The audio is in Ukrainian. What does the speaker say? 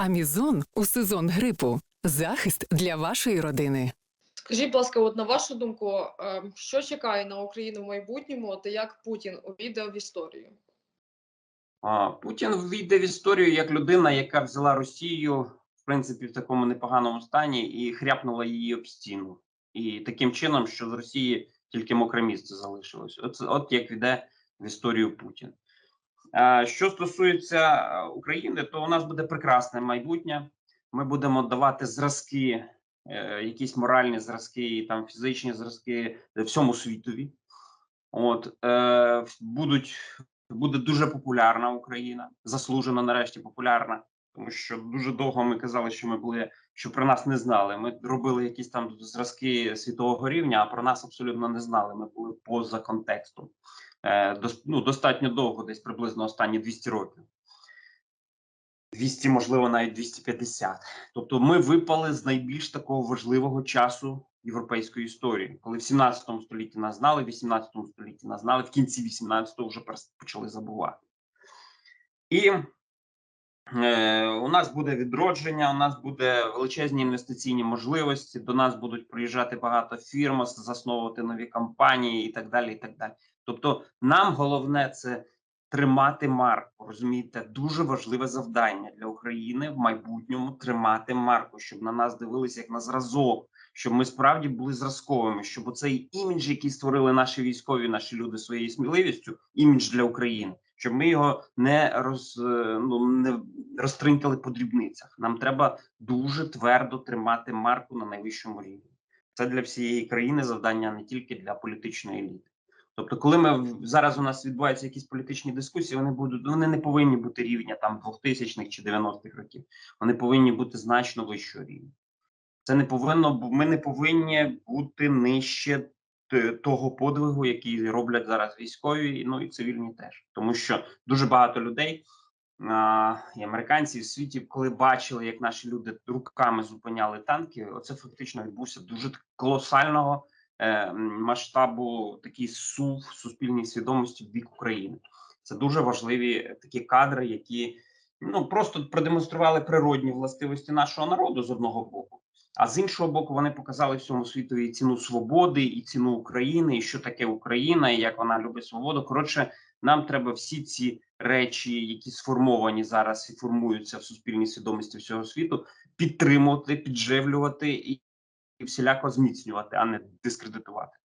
Амізон у сезон грипу. Захист для вашої родини. Скажіть, будь ласка, от на вашу думку, е, що чекає на Україну в майбутньому та як Путін увійде в історію? А, Путін ввійде в історію як людина, яка взяла Росію в принципі в такому непоганому стані і хряпнула її об стіну. І таким чином, що з Росії тільки мокре місце залишилось. От, от як йде в історію Путін. А, що стосується України, то у нас буде прекрасне майбутнє. Ми будемо давати зразки, е, якісь моральні зразки, і там фізичні зразки всьому світові. От е, будуть буде дуже популярна Україна, заслужена нарешті популярна, тому що дуже довго ми казали, що ми були, що про нас не знали. Ми робили якісь там зразки світового рівня, а про нас абсолютно не знали. Ми були поза контекстом. Е, ну, достатньо довго, десь приблизно останні 200 років. 200, можливо, навіть 250. Тобто, ми випали з найбільш такого важливого часу європейської історії, коли в 17 столітті нас знали, в 18 столітті нас знали, в кінці 18-го вже почали забувати. І у нас буде відродження, у нас буде величезні інвестиційні можливості. До нас будуть приїжджати багато фірм, засновувати нові компанії і так далі. І так далі. Тобто, нам головне це тримати марку. Розумієте, дуже важливе завдання для України в майбутньому тримати марку, щоб на нас дивилися як на зразок, щоб ми справді були зразковими, щоб оцей імідж, який створили наші військові, наші люди своєю сміливістю, імідж для України, щоб ми його не роз ну не розтринкали по дрібницях. Нам треба дуже твердо тримати марку на найвищому рівні. Це для всієї країни завдання, не тільки для політичної еліти. Тобто, коли ми зараз у нас відбуваються якісь політичні дискусії, вони будуть вони не повинні бути рівня там 2000-х чи 90-х років. Вони повинні бути значно вищого рівня. Це не повинно ми не повинні бути нижче того подвигу, який роблять зараз військові, ну і цивільні теж, тому що дуже багато людей. А, і американці в світі, коли бачили, як наші люди руками зупиняли танки, оце фактично відбувся дуже колосального е, масштабу такий сув суспільній свідомості в бік України. Це дуже важливі е, такі кадри, які ну просто продемонстрували природні властивості нашого народу з одного боку. А з іншого боку, вони показали всьому світу і ціну свободи, і ціну України, і що таке Україна, і як вона любить свободу. Коротше, нам треба всі ці речі, які сформовані зараз і формуються в суспільній свідомості всього світу, підтримувати, підживлювати і, всіляко зміцнювати, а не дискредитувати.